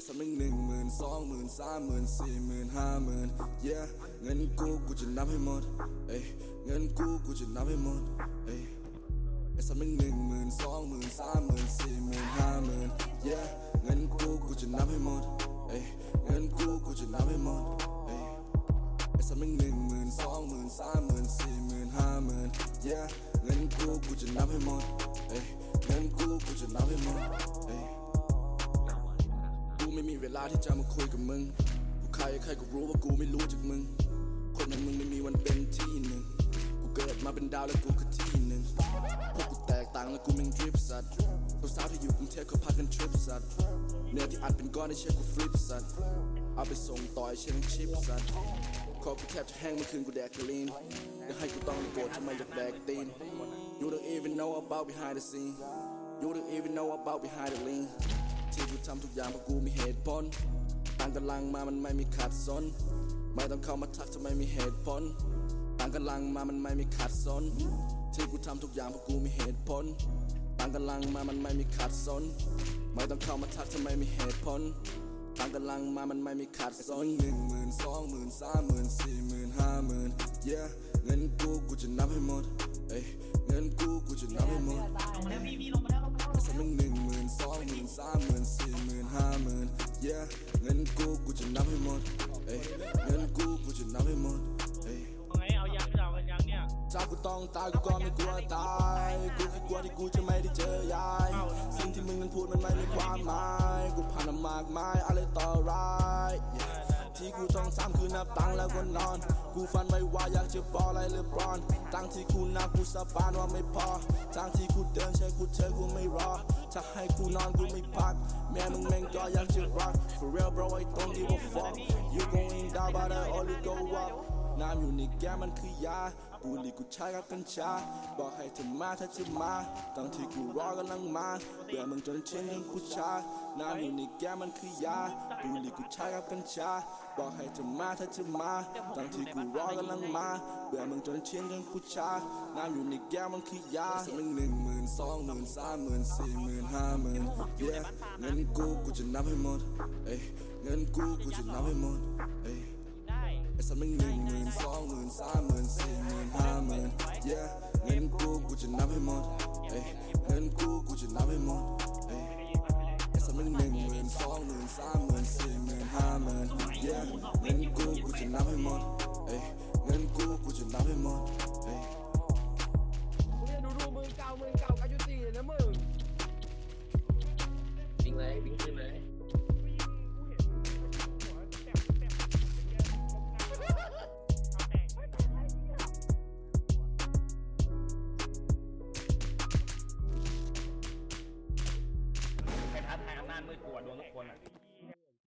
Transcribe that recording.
อ้สักมึงหนึ่งหมื่นสองหมื่นสามหมื่นสี่หมื่นห้าหมื่น yeah เงินกูกูจะนับให้หมดเอ้ยเงินกูกูจะนับให้หมดเอ้ยไอ้สักมึงหนึ่งหมื่นสองหมื่นสามหมื่นสี่หมื่นห้าหมื่น yeah เงินกูกูจะนับให้หมดเอ้ยเงินกูกูจะนับให้หมดเอ้ยไอ้สัตว์มึงหนึ่งหมื่นสองหมื่นสามหมื่นสี่หมื่นห้าหมื่น yeah เงินกูกูจะนับให้หมดเอ้ยเงินกูกูจะนับให้หมด เวลาที่จะมาคุยกับมึง กูใครใครก็รู้ว่ากูไม่รู้จากมึง คนอย่างมึงไม่มีวันเป็นที่หนึ่ง กูเกิดมาเป็นดาวแล้วกูคือที่หนึ่งพวกกูแตกต่างแล้วกูแม่งดริปสัตว์สาวที่อยู่กรุงเทพเขาพากันทริปสัตว์เนื้อที่อัดเป็นก้อนในเช็คกูฟลิปสัตว์เอาไปส่งต่อยเช็คชิปสัตว์คอกูแทบจะแห้งเมื่อคืนกูแดกกลีนจะให้กูต้องโกรธทำไมอยากแดกตีน You don't even know about behind the scene You don't even know about behind the lean ที่กูทำทุกอย่างเพราะกูมีเหตุผลต่างกำลังมามันไม่มีขัดสน ไม่ต้องเข้ามาทักทำไมมีเหตุผลต่างกำลังมามันไม่มีขัดสน ที่กูทำทุกอย่างเพราะกูมีเหตุผลต่างกำลังมามันไม่มีขัดสน ไม่ต้องเข้ามาทักทำไมมีเหตุผลต่างกำลังมามันไม่มีขาดสนหนึ่งหมื่นสองหมื่นสามหมื่นสี่หมื่นห้าหมื่น yeah เงินกูกูจะนับให้หมดเอ้ยเงินกูกูจะนับให้หมดากูต้องตายกูก็ไม่กลัวตาย กูแค่กลัวที่กูจะไม่ได้เจอยาย สิ่งที่มึงนั้นพูดมันไม่มีความหมาย กูผ่านมามากมายอะไรต่อร้ายที่กูต้องทำคือนับตังค์แล้วก็นอน กูฝันไว้ว่าอยากจะบอลอะไรเลบอนตังค์ที่กูนับกูสบานว่าไม่พอทางที่กูเดินใช้กูเธอกูไม่รอถ้าให้กูนอนกูไม่พัก แม่มึงแม่งก็อยากจะ rock for real bro I don't give a fuck น้ำอยู่ในแก้วมันคือยาบุหรี่กูใช้กับกัญชา บอกให้เธอมาถ้าจะมาตอนที่กูรอกำลังมาเบื่อมึงจนชินเรื่องผู้ชายน้ำอยู่ในแก้วมันคือยาบุหรี่กูใช้กับกัญชา บอกให้เธอมาถ้าจะมาตอนที่กูรอกำลังมาเบื่อมึงจนชินเรื่องผู้ชายน้ำอยู่ในแก้วมันคือยาสักหนึ่งหมื่นสองหมื่นสามหมื่นสี่หมื่นห้าหมื่น yeah เงินกูกูจะนับให้หมดเอ้ยเงินกูกูจะนับให้หมดเอ้ยได้ไอ้สัตว์มึงหนึ่งหมื่น สองหมื่นสามหมื่นสี่หมื่นห้าหมื่น yeah เงินกูกูจะนับให้หมดเอ้ยเงินกูกูจะนับให้หมดเอ้ยไอ้สัตว์มึงหนึ่งหมื่นสองหมื่นสามหมื่นสี่หมื่นห้าหมื่น yeah เงินกูกูจะนับให้หมดเอ้ยเงินกูกูจะนับให้หมด ไปท้